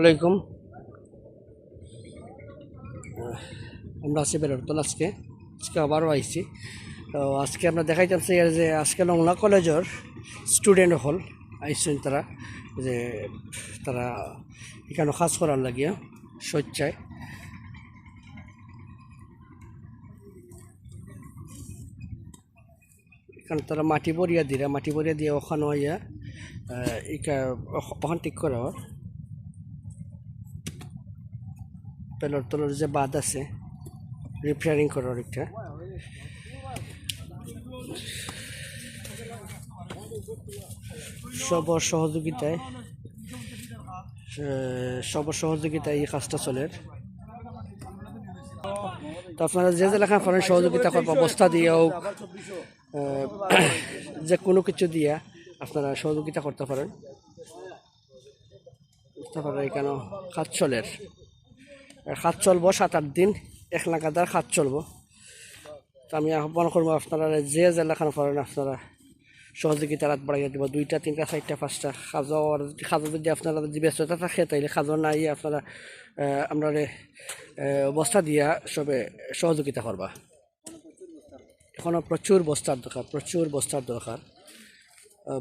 আলাইকুম আমরা আছি বেরোতল আজকে। আজকে আবারও আইছি। তো আজকে আমরা দেখাই যাচ্ছি যে আজকে লংলা কলেজের স্টুডেন্ট হল আইসছেন তারা, যে তারা এখানে কাজ করার লাগিয়া স্বেচ্ছায়। এখানে তারা মাটি বরিয়া দিরা, মাটি বরিয়া দিয়ে ওখানে ইকা ওখান ঠিক করা হয় পেলর তলর যে বাদ আছে রিপেয়ারিং করার একটা। সবর সহযোগিতায় সবর সহযোগিতায় এই কাজটা চলে। তো আপনারা যে যে লেখা করেন সহযোগিতা করব বস্তা দিয়ে হোক যে কোনো কিছু দিয়া আপনারা সহযোগিতা করতে পারেন। বুঝতে পারেন এখানে কাজ চলের খাত চলবো, সাত, আট দিন এক লাগাতার খাত চলবো। তো আমি আহ্বান করব আপনারা, যে জেলাখান পারেন আপনারা সহযোগিতা রাত বাড়াইয়া দিব। দুইটা, তিনটা, চারটা, পাঁচটা খাজা আর খাজা যদি আপনারা যদি ব্যস্ততা থাকে, তাইলে খাজা নাই আপনারা আমরা বস্তা দিয়া সবে সহযোগিতা করবা। এখনও প্রচুর বস্তার দরকার প্রচুর বস্তার দরকার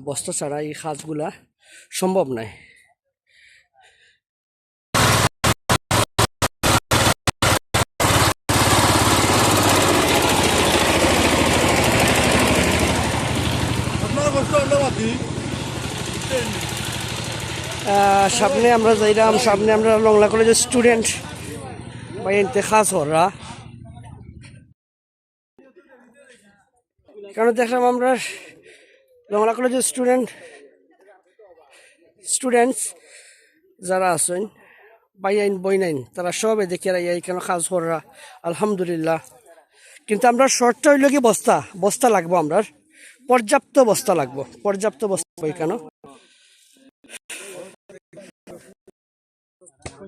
বস্তা ছাড়া এই কাজগুলা সম্ভব নয় সামনে আমরা যাইলাম সামনে আমরা লংলা কলেজের স্টুডেন্ট বা ইন্তেখাস হররা। কেন দেখলাম আমরা লংলা কলেজের স্টুডেন্ট স্টুডেন্টস যারা আছেন বাইন বইনাইন, তারা সবে দেখে এই কেন কাজ করা আলহামদুলিল্লাহ। কিন্তু আমরা শর্টটা হইল কি বস্তা? বস্তা লাগবো আমরা পর্যাপ্ত বস্তা লাগবো। পর্যাপ্ত বস্তা বই কেন একটা জায়গায় ছিল এখন পরশু দিন আইলে পঞ্চাশ আপনারা যে লেখা পড়েন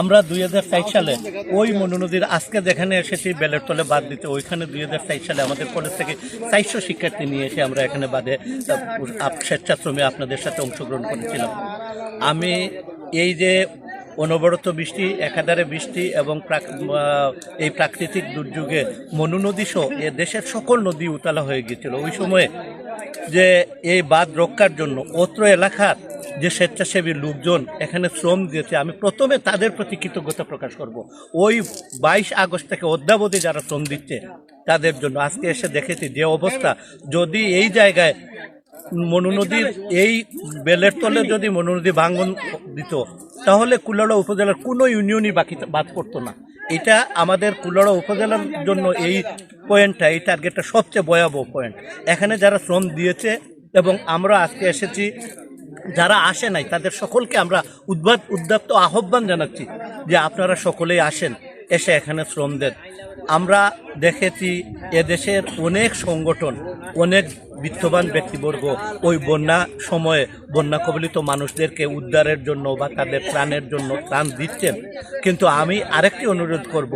আমরা দুই হাজার ষাট সালে ওই মনুনদীর আজকে যেখানে এসেছি, বেলের তলে বাদ দিতে, ওইখানে দুই হাজার ষাট সালে আমাদের কলেজ থেকে চারশো শিক্ষার্থী নিয়ে এসে আমরা এখানে বাদে স্বেচ্ছাশ্রমে আপনাদের সাথে অংশগ্রহণ করেছিলাম। আমি এই যে অনবরত বৃষ্টি, একাধারে বৃষ্টি এবং এই প্রাকৃতিক দুর্যোগে মনু নদী সহ এ দেশের সকল নদী উতালা হয়ে গিয়েছিল। ওই সময়ে যে এই বাঁধ রক্ষার জন্য অত্র এলাকার যে স্বেচ্ছাসেবী লোকজন এখানে শ্রম দিয়েছে, আমি প্রথমে তাদের প্রতি কৃতজ্ঞতা প্রকাশ করব। ওই বাইশ আগস্ট থেকে অদ্যাবধি যারা শ্রম দিচ্ছে তাদের জন্য। আজকে এসে দেখেছি যে অবস্থা। যদি এই জায়গায় মনু নদীর এই বেলের তলে যদি মনু নদী ভাঙ্গন দিত, তাহলে কুলাড়া উপজেলার কোনো ইউনিয়নই বাকি বাদ পড়তো না। এটা আমাদের কুলাড়া উপজেলার জন্য এই পয়েন্টটা এই টার্গেটটা সবচেয়ে ভয়াবহ পয়েন্ট এখানে যারা শ্রম দিয়েছে এবং আমরা আজকে এসেছি, যারা আসে নাই, তাদের সকলকে আমরা উদ্বাদ উদ্যাপ্ত আহ্বান জানাচ্ছি যে আপনারা সকলেই আসেন। এসে এখানে শ্রম দেন। আমরা দেখেছি এদেশের অনেক সংগঠন, অনেক বিত্তবান ব্যক্তিবর্গ ওই বন্যা সময়ে বন্যা কবলিত মানুষদেরকে উদ্ধারের জন্য বা তাদের ত্রাণের জন্য ত্রাণ দিচ্ছেন। কিন্তু আমি আরেকটি অনুরোধ করব,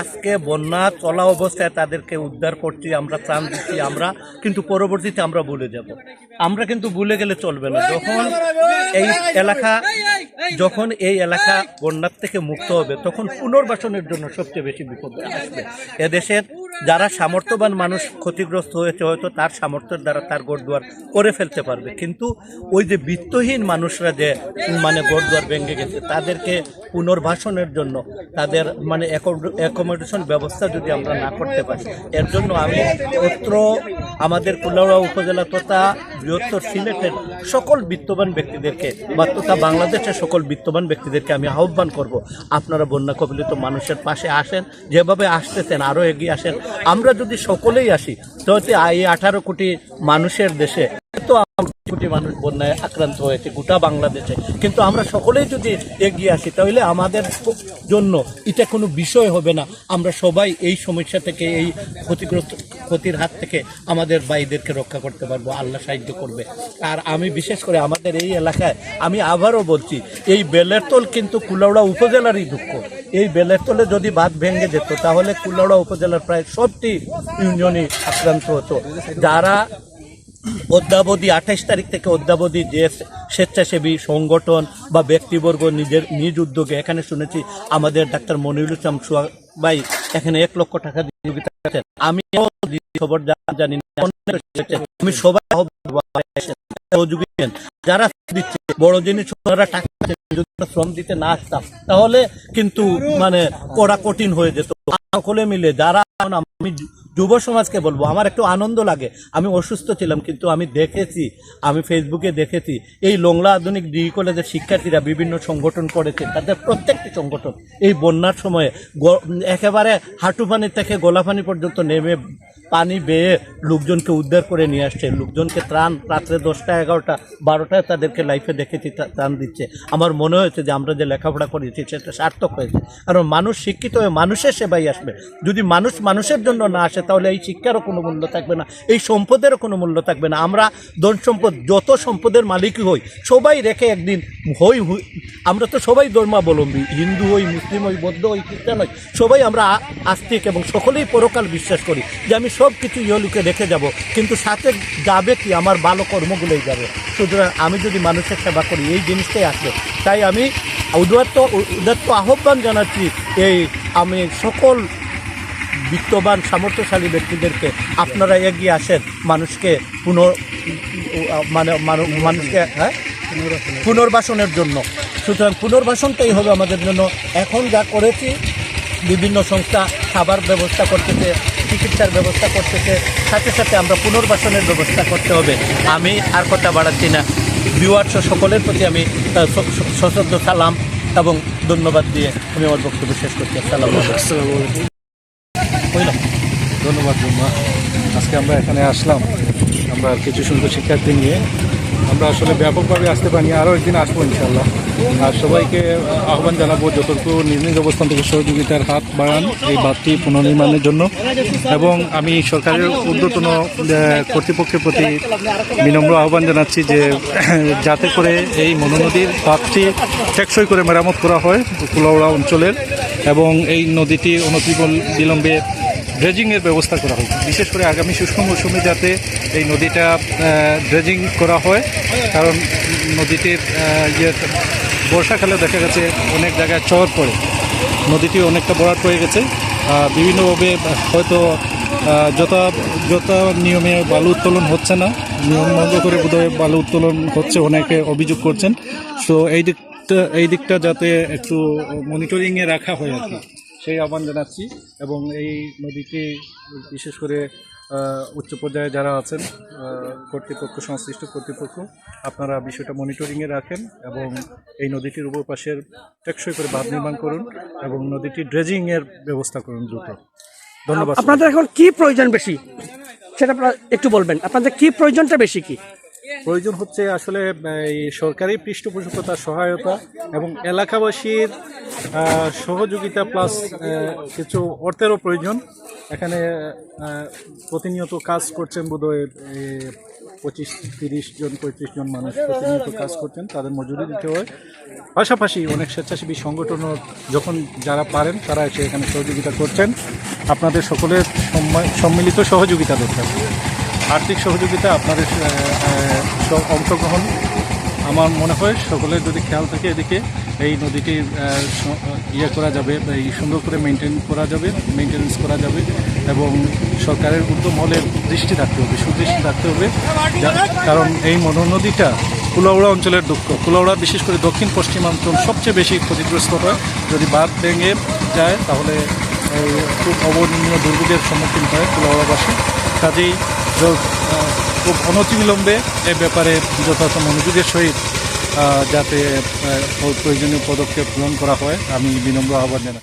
আজকে বন্যা চলা অবস্থায় তাদেরকে উদ্ধার করছি, আমরা ত্রাণ দিচ্ছি আমরা, কিন্তু পরবর্তীতে আমরা ভুলে যাব। আমরা কিন্তু ভুলে গেলে চলবে না। যখন এই এলাকা যখন এই এলাকা বন্যার থেকে মুক্ত হবে তখন পুনর্বাসনের জন্য সবচেয়ে বেশি বিপদ আসবে এদেশের যারা সামর্থ্যবান মানুষ ক্ষতিগ্রস্ত হয়েছে, হয়তো তার সামর্থ্যের দ্বারা তার গোড়দুয়ার করে ফেলতে পারবে। কিন্তু ওই যে বিত্তহীন মানুষরা যে মানে গোড়দুয়ার ভেঙে গেছে, তাদেরকে পুনর্বাসনের জন্য, তাদের মানে অ্যাকোমোডেশন ব্যবস্থা যদি আমরা না করতে পারি, এর জন্য আমি অত্র আমাদের কুলাউড়া উপজেলা তথা বৃহত্তর সিলেটের সকল বিত্তবান ব্যক্তিদেরকে, বা তথা বাংলাদেশের সকল বিত্তবান ব্যক্তিদেরকে আমি আহ্বান করব, আপনারা বন্যা কবলিত মানুষের পাশে আসেন, যেভাবে আসতেছেন, আরও এগিয়ে আসেন আমরা যদি সকলেই আসি তো এই আঠারো কোটি মানুষের দেশে কোটি মানুষ বন্যায় আক্রান্ত হয়েছে, গোটা বাংলাদেশে। কিন্তু আমরা সকলেই যদি এগিয়ে আসি, তাহলে আমাদের জন্য এটা কোনো বিষয় হবে না। আমরা সবাই এই সমস্যা থেকে, এই ক্ষতিগ্রস্ত, ক্ষতির হাত থেকে আমাদের ভাইদেরকে রক্ষা করতে পারব। আল্লাহ সাহায্য করবে। আর আমি বিশেষ করে আমাদের এই এলাকায়, আমি আবারও বলছি, এই বেলেরতল কিন্তু কুলাউড়া উপজেলারই দুঃখ। এই বেলেরতলে যদি বাঁধ ভেঙে যেত, তাহলে কুলাউড়া উপজেলার প্রায় সবটি ইউনিয়নই আক্রান্ত হতো। যারা অদ্যাবধি আঠাইশ তারিখ থেকে অদ্যাবধি যে স্বেচ্ছাসেবী সংগঠন বা ব্যক্তিবর্গ নিজের নিজ উদ্যোগে, এখানে শুনেছি আমাদের ডাক্তার মনিরুল ইসলাম ভাই এখানে এক লক্ষ টাকা সহযোগিতা খবর জানি। আমি সবাই। যারা দিচ্ছে, বড় জিনিস যদি শ্রম দিতে না আসতাম, তাহলে কিন্তু মানে করা কঠিন হয়ে যেত সকলে মিলে, যারা আমি যুব সমাজকে বলব, আমার একটু আনন্দ লাগে। আমি অসুস্থ ছিলাম, কিন্তু আমি দেখেছি, আমি ফেসবুকে দেখেছি, এই লোংলা আধুনিক ডিগ্রি কলেজের শিক্ষার্থীরা বিভিন্ন সংগঠন করেছে, তাদের প্রত্যেকটি সংগঠন এই বন্যার সময়ে একেবারে হাঁটু পানি থেকে গোলাপানি পর্যন্ত নেমে পানি বেয়ে লোকজনকে উদ্ধার করে নিয়ে আসছে। লোকজনকে ত্রাণ রাত্রে দশটা, এগারোটা, বারোটায় তাদেরকে লাইফে দেখেছি ত্রাণ দিচ্ছে। আমার মনে হয়েছে যে আমরা যে লেখাপড়া করেছি, সেটা সার্থক হয়েছে। কারণ মানুষ শিক্ষিত হয়ে মানুষের সেবাই আসবে। যদি মানুষ মানুষের জন্য না আসে, তাহলে এই শিক্ষারও কোনো মূল্য থাকবে না, এই সম্পদেরও কোনো মূল্য থাকবে না। আমরা ধন সম্পদ, যত সম্পদের মালিকই হই, সবাই রেখে একদিন হই আমরা তো সবাই ধর্মাবলম্বী, হিন্দু হই, মুসলিম হই, বৌদ্ধ হই, খ্রিস্টান হই, সবাই আমরা আস্তিক এবং সকলেই পরকাল বিশ্বাস করি যে আমি সব কিছু ইহলুকে রেখে যাব, কিন্তু সাথে যাবে কি? আমার ভালো কর্মগুলোই যাবে। সুতরাং আমি যদি মানুষের সেবা করি, এই জিনিসটাই আসবে তাই আমি উদাত্ত উদাত্ত আহ্বান জানাচ্ছি, এই আমি সকল বিত্তবান, সামর্থ্যশালী ব্যক্তিদেরকে, আপনারা এগিয়ে আসেন, মানুষকে পুনর মানে মানুষকে হ্যাঁ? পুনর্বাসনের জন্য। সুতরাং পুনর্বাসনটাই হবে আমাদের জন্য। এখন যা করেছি, বিভিন্ন সংস্থা, খাবার ব্যবস্থা করতেছে চিকিৎসার ব্যবস্থা করতেছে সাথে সাথে আমরা পুনর্বাসনের ব্যবস্থা করতে হবে। আমি আর কথা বাড়াচ্ছি না। ভিউয়ার্স সকলের প্রতি আমি সশ্রদ্ধ সালাম এবং ধন্যবাদ দিয়ে আমি আমার বক্তব্য শেষ করছি। আসসালামু আলাইকুম। কইলাম। ধন্যবাদ আজকে আমরা এখানে আসলাম। আমরা কিছু সুন্দর শিক্ষার্থী নিয়ে আমরা আসলে ব্যাপকভাবে আসতে পারিনি, আরও একদিন আসব ইনশাল্লাহ আর সবাইকে আহ্বান জানাব যতটুকু নিজ নিজ অবস্থান থেকে সহযোগিতার হাত বাড়ান এই বাঁধটি পুনর্নির্মাণের জন্য। এবং আমি সরকারের ঊর্ধ্বতন কর্তৃপক্ষের প্রতি বিনম্র আহ্বান জানাচ্ছি যে, যাতে করে এই মনোনদীর বাঁধটি টেকসই করে মেরামত করা হয় কুলাউড়া অঞ্চলের। এবং এই নদীটি অনতিবল বিলম্বে ড্রেজিংয়ের ব্যবস্থা করা হয় বিশেষ করে আগামী শুষ্ক মৌসুমে যাতে এই নদীটা ড্রেজিং করা হয়, কারণ নদীটির ইয়ে বর্ষাকালে দেখা গেছে অনেক জায়গায় চর পড়ে। নদীটি অনেকটা বরাট হয়ে গেছে। বিভিন্নভাবে হয়তো যথা যথা নিয়মে বালু উত্তোলন হচ্ছে না, নিয়ম ভঙ্গ করে বোধহয় বালু উত্তোলন হচ্ছে অনেকে অভিযোগ করছেন। সো এই দিকটা এই দিকটা যাতে একটু মনিটরিংয়ে রাখা হয় আর কি। সেই আহ্বান জানাচ্ছি এবং এই নদীটি বিশেষ করে উচ্চ পর্যায়ে যারা আছেন কর্তৃপক্ষ, সংশ্লিষ্ট কর্তৃপক্ষ, আপনারা বিষয়টা মনিটরিংয়ে রাখেন এবং এই নদীটির উপর পাশের টেকসই করে বাঁধ নির্মাণ করুন এবং নদীটি ড্রেজিংয়ের ব্যবস্থা করুন দ্রুত। ধন্যবাদ আপনাদের এখন কি প্রয়োজন বেশি? সেটা আপনারা একটু বলবেন। আপনাদের কি প্রয়োজনটা বেশি কি? প্রয়োজন হচ্ছে আসলে এই সরকারি পৃষ্ঠপোষকতা, সহায়তা এবং এলাকাবাসীর সহযোগিতা প্লাস কিছু অর্থেরও প্রয়োজন। এখানে প্রতিনিয়ত কাজ করছেন বোধহয় পঁচিশ, তিরিশ জন, পঁয়ত্রিশ জন মানুষ প্রতিনিয়ত কাজ করছেন, তাদের মজুরি দিতে হয়। পাশাপাশি অনেক স্বেচ্ছাসেবী সংগঠনও যখন যারা পারেন, তারা এসে এখানে সহযোগিতা করছেন। আপনাদের সকলের সম্মিলিত সহযোগিতা দরকার। আর্থিক সহযোগিতা আপনাদের অংশগ্রহণ। আমার মনে হয় সকলের যদি খেয়াল থাকে এদিকে, এই নদীটি ইয়ে করা যাবে, এই সুন্দর করে মেনটেন করা যাবে মেনটেন্যান্স করা যাবে, এবং সরকারের উদ্যম হলে দৃষ্টি রাখতে হবে, সুদৃষ্টি রাখতে হবে কারণ এই মনোনদীটা কুলাউড়া অঞ্চলের দুঃখ। কুলাউড়া বিশেষ করে দক্ষিণ পশ্চিমাঞ্চল সবচেয়ে বেশি ক্ষতিগ্রস্ত হয়। যদি বাঁধ ভেঙে যায়, তাহলে খুব অবর্ণনীয় দুর্যোগের সম্মুখীন হয় কুলাউড়াবাসী। কাজেই খুব অনতিবিলম্বে এ ব্যাপারে যথাযথ মনোযোগের সহিত যাতে প্রয়োজনীয় পদক্ষেপ গ্রহণ করা হয়, আমি বিনম্র আহ্বান জানাই।